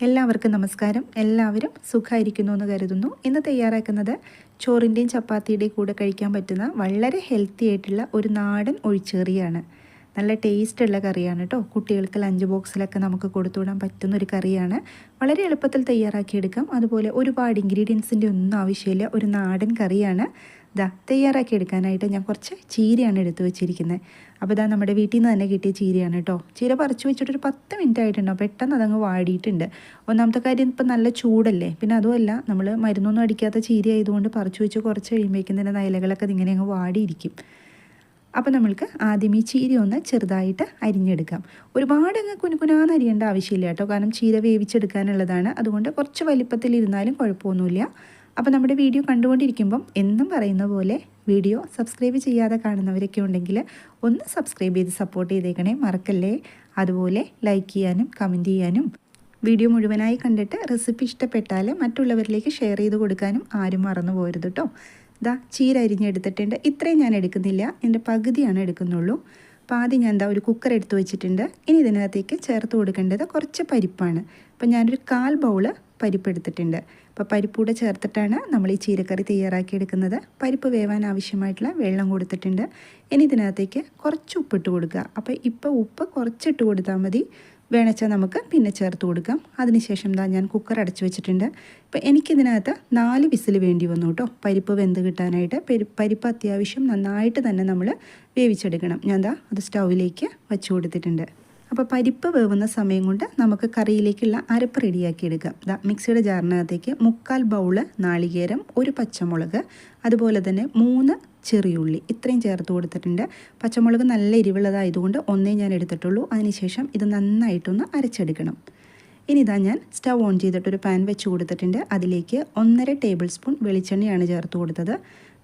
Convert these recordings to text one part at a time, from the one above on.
എല്ലാവർക്കും നമസ്കാരം. എല്ലാവരും സുഖമായിരിക്കുന്നു എന്ന് കരുതുന്നു. ഇന്ന് തയ്യാറാക്കുന്നത് ചോറിന്റെയും ചപ്പാത്തിയുടെയും കൂടെ കഴിക്കാൻ പറ്റുന്ന വളരെ ഹെൽത്തി ആയിട്ടുള്ള ഒരു നാടൻ ഒഴിച്ചേറിയാണ്. നല്ല ടേസ്റ്റുള്ള കറിയാണ് കേട്ടോ. കുട്ടികൾക്ക് ലഞ്ച് ബോക്സിലൊക്കെ നമുക്ക് കൊടുത്തുവിടാൻ പറ്റുന്ന ഒരു കറിയാണ്. വളരെ എളുപ്പത്തിൽ തയ്യാറാക്കിയെടുക്കാം. അതുപോലെ ഒരുപാട് ഇൻഗ്രീഡിയൻസിന്റെ ഒന്നും ആവശ്യമില്ല. ഒരു നാടൻ കറിയാണ്. ഇതാ തയ്യാറാക്കി എടുക്കാനായിട്ട് ഞാൻ കുറച്ച് ചീരയാണ് എടുത്തു വെച്ചിരിക്കുന്നത്. അപ്പോൾ ഇതാ നമ്മുടെ വീട്ടിൽ നിന്ന് തന്നെ കിട്ടിയ ചീരയാണ് കേട്ടോ. ചീര പറിച്ചു വെച്ചിട്ടൊരു പത്ത് മിനിറ്റ് ആയിട്ടുണ്ടോ. പെട്ടെന്ന് അതങ്ങ് വാടിയിട്ടുണ്ട്. ഒന്നാമത്തെ കാര്യം ഇപ്പം നല്ല ചൂടല്ലേ. പിന്നെ അതുമല്ല നമ്മൾ മരുന്നൊന്നും അടിക്കാത്ത ചീര ആയതുകൊണ്ട് പറിച്ചു വെച്ച് കുറച്ച് കഴിയുമ്പോഴേക്കും തന്നെ നയലകളൊക്കെ ഇങ്ങനെ അങ്ങ് വാടിയിരിക്കും. അപ്പോൾ നമ്മൾക്ക് ആദ്യം ഈ ചീര ഒന്ന് ചെറുതായിട്ട് അരിഞ്ഞെടുക്കാം. ഒരുപാട് അങ്ങ് കുനുകുനാന്ന് അരിയേണ്ട ആവശ്യമില്ല കേട്ടോ. കാരണം ചീര വേവിച്ചെടുക്കാനുള്ളതാണ്. അതുകൊണ്ട് കുറച്ച് വലിപ്പത്തിലിരുന്നാലും കുഴപ്പമൊന്നുമില്ല. അപ്പോൾ നമ്മുടെ വീഡിയോ കണ്ടുകൊണ്ടിരിക്കുമ്പം എന്നും പറയുന്ന പോലെ വീഡിയോ സബ്സ്ക്രൈബ് ചെയ്യാതെ കാണുന്നവരൊക്കെ ഉണ്ടെങ്കിൽ ഒന്ന് സബ്സ്ക്രൈബ് ചെയ്ത് സപ്പോർട്ട് ചെയ്തേക്കണേ മറക്കല്ലേ. അതുപോലെ ലൈക്ക് ചെയ്യാനും കമന്റ് ചെയ്യാനും. വീഡിയോ മുഴുവനായി കണ്ടിട്ട് റെസിപ്പി ഇഷ്ടപ്പെട്ടാൽ മറ്റുള്ളവരിലേക്ക് ഷെയർ ചെയ്ത് കൊടുക്കാനും ആരും മറന്നു പോരുത് കേട്ടോ. ഇതാ ചീര അരിഞ്ഞെടുത്തിട്ടുണ്ട് ഇത്രയും ഞാൻ എടുക്കുന്നില്ല. എന്റെ പകുതിയാണ് എടുക്കുന്നുള്ളൂ. അപ്പോൾ ആദ്യം ഞാൻ എന്താ ഒരു കുക്കർ എടുത്ത് വെച്ചിട്ടുണ്ട്. ഇനി ഇതിനകത്തേക്ക് ചേർത്ത് കൊടുക്കേണ്ടത് കുറച്ച് പരിപ്പാണ്. അപ്പോൾ ഞാനൊരു കാൽ ബൗൾ പരിപ്പ് എടുത്തിട്ടുണ്ട്. അപ്പോൾ പരിപ്പൂടെ ചേർത്തിട്ടാണ് നമ്മൾ ഈ ചീരക്കറി തയ്യാറാക്കിയെടുക്കുന്നത് പരിപ്പ് വേവാൻ ആവശ്യമായിട്ടുള്ള വെള്ളം കൊടുത്തിട്ടുണ്ട്. ഇനി ഇതിനകത്തേക്ക് കുറച്ച് ഉപ്പിട്ട് കൊടുക്കുക. അപ്പോൾ ഇപ്പോൾ ഉപ്പ് കുറച്ചിട്ട് കൊടുത്താൽ മതി. വേണച്ചാൽ നമുക്ക് പിന്നെ ചേർത്ത് കൊടുക്കാം. അതിനുശേഷം എന്താ ഞാൻ കുക്കർ അടച്ചു വെച്ചിട്ടുണ്ട്. ഇപ്പോൾ എനിക്കിതിനകത്ത് നാല് വിസിൽ വേണ്ടി വന്നു കേട്ടോ. പരിപ്പ് വെന്ത് കിട്ടാനായിട്ട്. പരിപ്പ് അത്യാവശ്യം നന്നായിട്ട് തന്നെ നമ്മൾ വേവിച്ചെടുക്കണം. ഞാൻ എന്താ അത് സ്റ്റൗവിലേക്ക് വെച്ച് കൊടുത്തിട്ടുണ്ട്. അപ്പോൾ പരിപ്പ് വേവുന്ന സമയം കൊണ്ട് നമുക്ക് കറിയിലേക്കുള്ള അരപ്പ് റെഡിയാക്കി എടുക്കാം. ഇതാ മിക്സിയുടെ ജാറിനകത്തേക്ക് മുക്കാൽ ബൗൾ നാളികേരം ഒരു പച്ചമുളക് അതുപോലെ തന്നെ മൂന്ന് ചെറിയുള്ളി ഇത്രയും ചേർത്ത് കൊടുത്തിട്ടുണ്ട്. പച്ചമുളക് നല്ല എരിവുള്ളതായതുകൊണ്ട് ഒന്നേ ഞാൻ എടുത്തിട്ടുള്ളൂ. അതിനുശേഷം ഇത് നന്നായിട്ടൊന്ന് അരച്ചെടുക്കണം. ഇനി ഇതാ ഞാൻ സ്റ്റവ് ഓൺ ചെയ്തിട്ടൊരു പാൻ വെച്ച് കൊടുത്തിട്ടുണ്ട്. അതിലേക്ക് ഒന്നര ടേബിൾ സ്പൂൺ വെളിച്ചെണ്ണയാണ് ചേർത്ത് കൊടുത്തത്.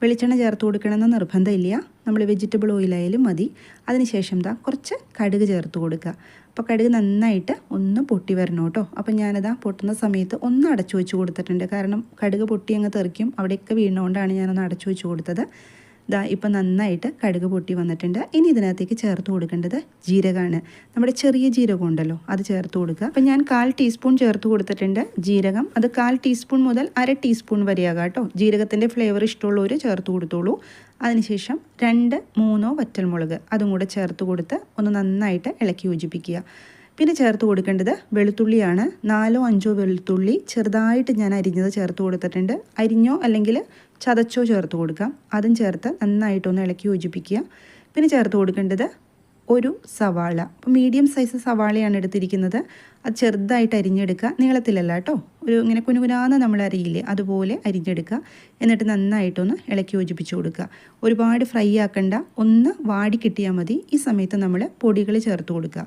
വെളിച്ചെണ്ണ ചേർത്ത് കൊടുക്കണമെന്ന് നിർബന്ധമില്ല. നമ്മൾ വെജിറ്റബിൾ ഓയിലായാലും മതി. അതിനുശേഷം ദാ കുറച്ച് കടുക് ചേർത്ത് കൊടുക്കുക. അപ്പോൾ കടുക് നന്നായിട്ട് ഒന്ന് പൊട്ടി വരണം കേട്ടോ. അപ്പോൾ ഞാനതാ പൊട്ടുന്ന സമയത്ത് ഒന്ന് അടച്ചു വെച്ച് കൊടുത്തിട്ടുണ്ട്. കാരണം കടുക് പൊട്ടി അങ്ങ് തെറിക്കും. അവിടെയൊക്കെ വീണുകൊണ്ടാണ് ഞാനൊന്ന് അടച്ചു വെച്ച് കൊടുത്തത്. ഇതാ ഇപ്പം നന്നായിട്ട് കടുക് പൊട്ടി വന്നിട്ടുണ്ട്. ഇനി ഇതിനകത്തേക്ക് ചേർത്ത് കൊടുക്കേണ്ടത് ജീരകമാണ് നമ്മുടെ ചെറിയ ജീരകം ഉണ്ടല്ലോ അത് ചേർത്ത് കൊടുക്കുക. അപ്പം ഞാൻ കാൽ ടീസ്പൂൺ ചേർത്ത് കൊടുത്തിട്ടുണ്ട് ജീരകം. അത് കാൽ ടീസ്പൂൺ മുതൽ അര ടീസ്പൂൺ വരെയാകാം കേട്ടോ. ജീരകത്തിന്റെ ഫ്ലേവർ ഇഷ്ടമുള്ളവർ ചേർത്ത് കൊടുത്തോളൂ. അതിനുശേഷം രണ്ട് മൂന്നോ വറ്റൽമുളക് അതും കൂടെ ചേർത്ത് കൊടുത്ത് ഒന്ന് നന്നായിട്ട് ഇളക്കി യോജിപ്പിക്കുക. പിന്നെ ചേർത്ത് കൊടുക്കേണ്ടത് വെളുത്തുള്ളിയാണ്. നാലോ അഞ്ചോ വെളുത്തുള്ളി ചെറുതായിട്ട് ഞാൻ അരിഞ്ഞത് ചേർത്ത് കൊടുത്തിട്ടുണ്ട്. അരിഞ്ഞോ അല്ലെങ്കിൽ ചതച്ചോ ചേർത്ത് കൊടുക്കാം. അതും ചേർത്ത് നന്നായിട്ടൊന്ന് ഇളക്കി യോജിപ്പിക്കുക. പിന്നെ ചേർത്ത് കൊടുക്കേണ്ടത് ഒരു സവാള. അപ്പോൾ മീഡിയം സൈസ് സവാളയാണ് എടുത്തിരിക്കുന്നത്. അത് ചെറുതായിട്ട് അരിഞ്ഞെടുക്കുക. നീളത്തിലല്ല കേട്ടോ. ഒരു ഇങ്ങനെ കുനുകുനാന്ന് നമ്മൾ അരിയില്ലേ അതുപോലെ അരിഞ്ഞെടുക്കുക. എന്നിട്ട് നന്നായിട്ടൊന്ന് ഇളക്കി യോജിപ്പിച്ച് കൊടുക്കുക. ഒരുപാട് ഫ്രൈ ആക്കണ്ട. ഒന്ന് വാടി കിട്ടിയാൽ മതി. ഈ സമയത്ത് നമ്മൾ പൊടികൾ ചേർത്ത് കൊടുക്കുക.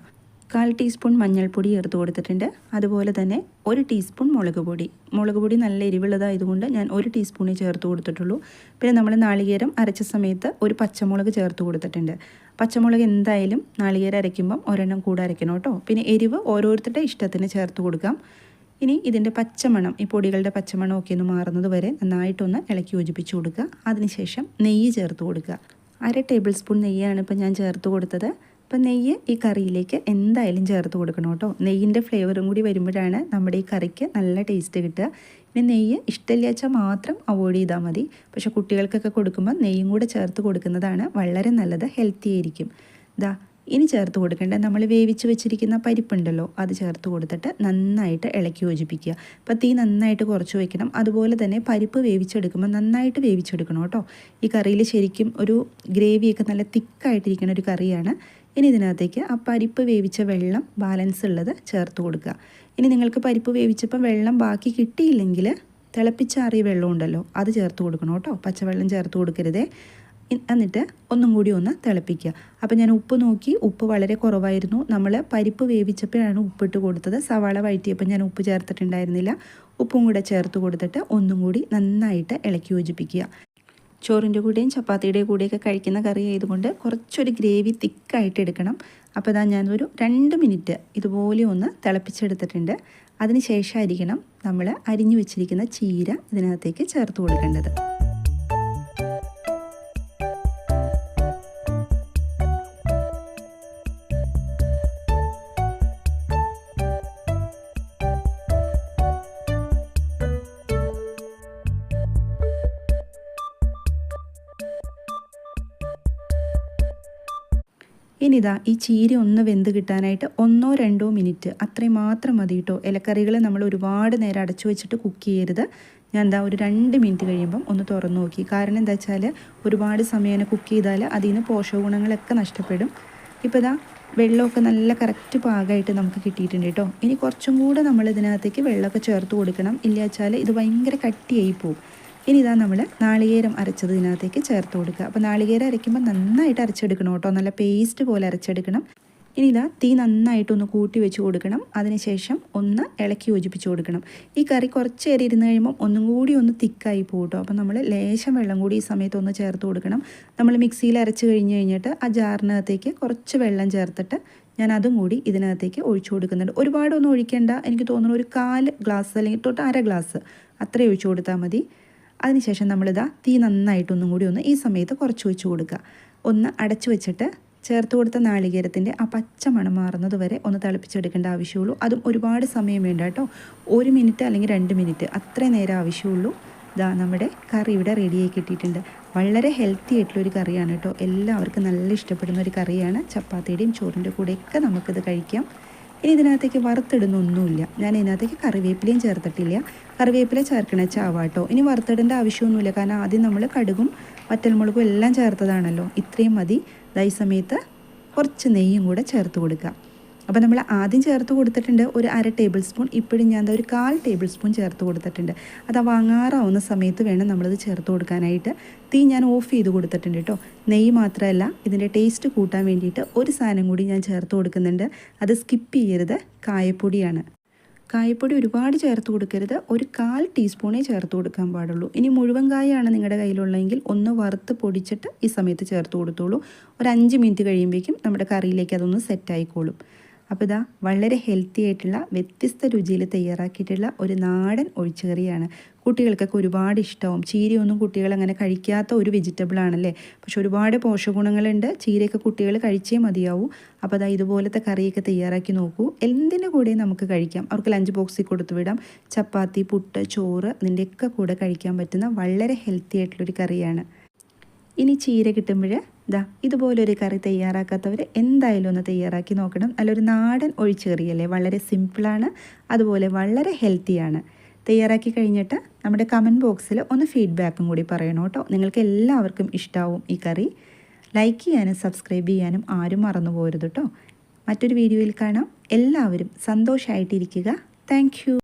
കാൽ ടീസ്പൂൺ മഞ്ഞൾപ്പൊടി ചേർത്ത് കൊടുത്തിട്ടുണ്ട്. അതുപോലെ തന്നെ ഒരു ടീസ്പൂൺ മുളക് പൊടി. മുളക് പൊടി നല്ല എരിവുള്ളതായതുകൊണ്ട് ഞാൻ ഒരു ടീസ്പൂണേ ചേർത്ത് കൊടുത്തിട്ടുള്ളൂ. പിന്നെ നമ്മൾ നാളികേരം അരച്ച സമയത്ത് ഒരു പച്ചമുളക് ചേർത്ത് കൊടുത്തിട്ടുണ്ട്. പച്ചമുളക് എന്തായാലും നാളികേരം അരയ്ക്കുമ്പം ഒരെണ്ണം കൂടെ അരയ്ക്കണം കേട്ടോ. പിന്നെ എരിവ് ഓരോരുത്തരുടെ ഇഷ്ടത്തിന് ചേർത്ത് കൊടുക്കാം. ഇനി ഇതിന്റെ പച്ചമണം ഈ പൊടികളുടെ പച്ചമണം ഒക്കെ ഒന്ന് മാറുന്നത് വരെ നന്നായിട്ടൊന്ന് ഇളക്കി യോജിപ്പിച്ച് കൊടുക്കുക. അതിനുശേഷം നെയ്യ് ചേർത്ത് കൊടുക്കുക. അര ടേബിൾ സ്പൂൺ നെയ്യാണ് ഇപ്പോൾ ഞാൻ ചേർത്ത് കൊടുത്തത്. അപ്പം നെയ്യ് ഈ കറിയിലേക്ക് എന്തായാലും ചേർത്ത് കൊടുക്കണം കേട്ടോ. നെയ്യിന്റെ ഫ്ലേവറും കൂടി വരുമ്പോഴാണ് നമ്മുടെ ഈ കറിക്ക് നല്ല ടേസ്റ്റ് കിട്ടുക. പിന്നെ നെയ്യ് ഇഷ്ടമില്ലാച്ചാൽ മാത്രം അവോയ്ഡ് ചെയ്താൽ മതി. പക്ഷെ കുട്ടികൾക്കൊക്കെ കൊടുക്കുമ്പോൾ നെയ്യും കൂടെ ചേർത്ത് കൊടുക്കുന്നതാണ് വളരെ നല്ലത് ഹെൽത്തി ആയിരിക്കും. ഇതാ ഇനി ചേർത്ത് കൊടുക്കേണ്ടത് നമ്മൾ വേവിച്ച് വെച്ചിരിക്കുന്ന പരിപ്പുണ്ടല്ലോ അത് ചേർത്ത് കൊടുത്തിട്ട് നന്നായിട്ട് ഇളക്കി യോജിപ്പിക്കുക. അപ്പോൾ തീ നന്നായിട്ട് കുറച്ച് വയ്ക്കണം അതുപോലെ തന്നെ പരിപ്പ് വേവിച്ചെടുക്കുമ്പോൾ നന്നായിട്ട് വേവിച്ചെടുക്കണം കേട്ടോ. ഈ കറിയിൽ ശരിക്കും ഒരു ഗ്രേവിയൊക്കെ നല്ല തിക്കായിട്ടിരിക്കുന്ന ഒരു കറിയാണ്. ഇനി ഇതിനകത്തേക്ക് ആ പരിപ്പ് വേവിച്ച വെള്ളം ബാലൻസ് ഉള്ളത് ചേർത്ത് കൊടുക്കുക. ഇനി നിങ്ങൾക്ക് പരിപ്പ് വേവിച്ചപ്പോൾ വെള്ളം ബാക്കി കിട്ടിയില്ലെങ്കിൽ തിളപ്പിച്ചാറിയ വെള്ളം ഉണ്ടല്ലോ അത് ചേർത്ത് കൊടുക്കണം കേട്ടോ. പച്ചവെള്ളം ചേർത്ത് കൊടുക്കരുതേ. എന്നിട്ട് ഒന്നും കൂടി ഒന്ന് തിളപ്പിക്കുക. അപ്പോൾ ഞാൻ ഉപ്പ് നോക്കി ഉപ്പ് വളരെ കുറവായിരുന്നു. നമ്മൾ പരിപ്പ് വേവിച്ചപ്പോഴാണ് ഉപ്പിട്ട് കൊടുത്തത്. സവാള വഴറ്റിയപ്പോൾ ഞാൻ ഉപ്പ് ചേർത്തിട്ടുണ്ടായിരുന്നില്ല. ഉപ്പും കൂടെ ചേർത്ത് കൊടുത്തിട്ട് ഒന്നും കൂടി നന്നായിട്ട് ഇളക്കി യോജിപ്പിക്കുക. ചോറിന്റെ കൂടെയും ചപ്പാത്തിയുടെ കൂടെയൊക്കെ കഴിക്കുന്ന കറി ആയതുകൊണ്ട് കുറച്ചൊരു ഗ്രേവി തിക്കായിട്ട് എടുക്കണം. അപ്പോൾ ഇതാ ഞാനൊരു രണ്ട് മിനിറ്റ് ഇതുപോലെ ഒന്ന് തിളപ്പിച്ചെടുത്തിട്ടുണ്ട്. അതിന് ശേഷമായിരിക്കണം നമ്മൾ അരിഞ്ഞു വെച്ചിരിക്കുന്ന ചീര ഇതിനകത്തേക്ക് ചേർത്ത് കൊടുക്കേണ്ടത്. ഇതാ ഈ ചീര ഒന്ന് വെന്ത് കിട്ടാനായിട്ട് ഒന്നോ രണ്ടോ മിനിറ്റ് അത്രയും മാത്രം മതി കേട്ടോ ഇലക്കറികൾ നമ്മൾ ഒരുപാട് നേരം അടച്ചു വെച്ചിട്ട് കുക്ക് ചെയ്യരുത്. ഞാൻ എന്താ ഒരു രണ്ട് മിനിറ്റ് കഴിയുമ്പം ഒന്ന് തുറന്നു നോക്കി. കാരണം എന്താ വെച്ചാൽ ഒരുപാട് സമയം കുക്ക് ചെയ്താൽ അതിൽ നിന്ന് പോഷകഗുണങ്ങളൊക്കെ നഷ്ടപ്പെടും. ഇപ്പോൾ ഇതാ വെള്ളമൊക്കെ നല്ല കറക്റ്റ് പാകമായിട്ട് നമുക്ക് കിട്ടിയിട്ടുണ്ട് കേട്ടോ ഇനി കുറച്ചും കൂടെ നമ്മൾ ഇതിനകത്തേക്ക് വെള്ളമൊക്കെ ചേർത്ത് കൊടുക്കണം. ഇല്ല വെച്ചാൽ ഇത് ഭയങ്കര കട്ടിയായി പോകും ഇനി ഇതാ നമ്മൾ നാളികേരം അരച്ചത് ഇതിനകത്തേക്ക് ചേർത്ത് കൊടുക്കുക. അപ്പോൾ നാളികേരം അരയ്ക്കുമ്പോൾ നന്നായിട്ട് അരച്ചെടുക്കണം കേട്ടോ. നല്ല പേസ്റ്റ് പോലെ അരച്ചെടുക്കണം. ഇനി ഇതാ തീ നന്നായിട്ടൊന്ന് കൂട്ടി വെച്ച് കൊടുക്കണം. അതിനുശേഷം ഒന്ന് ഇളക്കി യോജിപ്പിച്ച് കൊടുക്കണം. ഈ കറി കുറച്ച് നേരം ഇരുന്ന് കഴിയുമ്പോൾ ഒന്നും കൂടി ഒന്ന് തിക്കായി പോകട്ടോ അപ്പോൾ നമ്മൾ ലേശം വെള്ളം കൂടി ഈ സമയത്ത് ഒന്ന് ചേർത്ത് കൊടുക്കണം. നമ്മൾ മിക്സിയിൽ അരച്ച് കഴിഞ്ഞ് കഴിഞ്ഞിട്ട് ആ ജാറിനകത്തേക്ക് കുറച്ച് വെള്ളം ചേർത്തിട്ട് ഞാൻ അതും കൂടി ഇതിനകത്തേക്ക് ഒഴിച്ചു കൊടുക്കുന്നുണ്ട്. ഒരുപാടൊന്നും ഒഴിക്കേണ്ട. എനിക്ക് തോന്നുന്നു ഒരു കാൽ ഗ്ലാസ് അല്ലെങ്കിൽ തൊട്ട് അര ഗ്ലാസ് അത്രയും ഒഴിച്ചു കൊടുത്താൽ മതി. അതിനുശേഷം നമ്മളിതാ തീ നന്നായിട്ടൊന്നും കൂടി ഒന്ന് ഈ സമയത്ത് കുറച്ച് വെച്ച് കൊടുക്കുക. ഒന്ന് അടച്ചു വെച്ചിട്ട് ചേർത്ത് കൊടുത്ത നാളികേരത്തിന്റെ ആ പച്ച മണം മാറുന്നത് വരെ ഒന്ന് തിളപ്പിച്ചെടുക്കേണ്ട ആവശ്യമുള്ളൂ. അതും ഒരുപാട് സമയം വേണ്ട കേട്ടോ. ഒരു മിനിറ്റ് അല്ലെങ്കിൽ രണ്ട് മിനിറ്റ് അത്രയും നേരം ആവശ്യമുള്ളൂ. ഇതാ നമ്മുടെ കറി ഇവിടെ റെഡിയായി കിട്ടിയിട്ടുണ്ട്. വളരെ ഹെൽത്തി ആയിട്ടുള്ളൊരു കറിയാണ് കേട്ടോ. എല്ലാവർക്കും നല്ല ഇഷ്ടപ്പെടുന്ന ഒരു കറിയാണ്. ചപ്പാത്തിയുടെയും ചോറിന്റെ കൂടെയൊക്കെ നമുക്കിത് കഴിക്കാം. ഇനി ഇതിനകത്തേക്ക് വറുത്തിടുന്നൊന്നുമില്ല ഞാൻ ഇതിനകത്തേക്ക് കറിവേപ്പിലയും ചേർത്തിട്ടില്ല. കറിവേപ്പില ചേർക്കണ ചാവാട്ടോ. ഇനി വറുത്തിടേണ്ട ആവശ്യമൊന്നുമില്ല. കാരണം ആദ്യം നമ്മൾ കടുകും വറ്റൽമുളകും എല്ലാം ചേർത്തതാണല്ലോ. ഇത്രയും മതി. ഈ സമയത്ത് കുറച്ച് നെയ്യും കൂടെ ചേർത്ത് കൊടുക്കുക. അപ്പോൾ നമ്മൾ ആദ്യം ചേർത്ത് കൊടുത്തിട്ടുണ്ട് ഒരു അര ടേബിൾ സ്പൂൺ ഇപ്പോഴും ഞാൻ ഒരു കാൽ ടേബിൾ സ്പൂൺ ചേർത്ത് കൊടുത്തിട്ടുണ്ട്. അത് വാങ്ങാറാവുന്ന സമയത്ത് വേണം നമ്മളത് ചേർത്ത് കൊടുക്കാനായിട്ട്. തീ ഞാൻ ഓഫ് ചെയ്ത് കൊടുത്തിട്ടുണ്ട് കേട്ടോ നെയ്യ് മാത്രമല്ല ഇതിന്റെ ടേസ്റ്റ് കൂട്ടാൻ വേണ്ടിയിട്ട് ഒരു സാധനം കൂടി ഞാൻ ചേർത്ത് കൊടുക്കുന്നുണ്ട്. അത് സ്കിപ്പ് ചെയ്യരുത്. കായപ്പൊടിയാണ്. കായപ്പൊടി ഒരുപാട് ചേർത്ത് കൊടുക്കരുത്. ഒരു കാൽ ടീസ്പൂണേ ചേർത്ത് കൊടുക്കാൻ പാടുള്ളൂ. ഇനി മുഴുവൻ കായാണ് നിങ്ങളുടെ കയ്യിലുള്ളതെങ്കിൽ ഒന്ന് വറുത്ത് പൊടിച്ചിട്ട് ഈ സമയത്ത് ചേർത്ത് കൊടുത്തോളൂ. ഒരു അഞ്ച് മിനിറ്റ് കഴിയുമ്പോഴേക്കും നമ്മുടെ കറിയിലേക്ക് അതൊന്ന് സെറ്റായിക്കോളും അപ്പോൾ ഇതാ വളരെ ഹെൽത്തി ആയിട്ടുള്ള വ്യത്യസ്ത രുചിയിൽ തയ്യാറാക്കിയിട്ടുള്ള ഒരു നാടൻ ഒഴിച്ചുകറിയാണ്. കുട്ടികൾക്കൊക്കെ ഒരുപാട് ഇഷ്ടവും. ചീരയൊന്നും കുട്ടികൾ അങ്ങനെ കഴിക്കാത്ത ഒരു വെജിറ്റബിൾ ആണല്ലേ? പക്ഷെ ഒരുപാട് പോഷകഗുണങ്ങളുണ്ട്. ചീരയൊക്കെ കുട്ടികൾ കഴിച്ചേ മതിയാവൂ. അപ്പോൾ അതാ ഇതുപോലത്തെ കറിയൊക്കെ തയ്യാറാക്കി നോക്കൂ. എന്തിന്റെ കൂടെ നമുക്ക് കഴിക്കാം? അവർക്ക് ലഞ്ച് ബോക്സിൽ കൊടുത്തു വിടാം. ചപ്പാത്തി പുട്ട് ചോറ് അതിന്റെയൊക്കെ കൂടെ കഴിക്കാൻ പറ്റുന്ന വളരെ ഹെൽത്തി ആയിട്ടുള്ളൊരു കറിയാണ്. ഇനി ചീര കിട്ടുമ്പോൾ ദാ ഇതുപോലൊരു കറി തയ്യാറാക്കാത്തവർ എന്തായാലും ഒന്ന് തയ്യാറാക്കി നോക്കണം. നല്ലൊരു നാടൻ ഒഴിച്ചുകറിയല്ലേ വളരെ സിമ്പിളാണ് അതുപോലെ വളരെ ഹെൽത്തിയാണ്. തയ്യാറാക്കി കഴിഞ്ഞിട്ട് നമ്മുടെ കമന്റ് ബോക്സിൽ ഒന്ന് ഫീഡ്ബാക്കും കൂടി പറയണം കേട്ടോ. നിങ്ങൾക്ക് എല്ലാവർക്കും ഇഷ്ടാവും ഈ കറി. ലൈക്ക് ചെയ്യാനും സബ്സ്ക്രൈബ് ചെയ്യാനും ആരും മറന്നു പോരുത് കേട്ടോ. മറ്റൊരു വീഡിയോയിൽ കാണാം. എല്ലാവരും സന്തോഷമായിട്ടിരിക്കുക താങ്ക്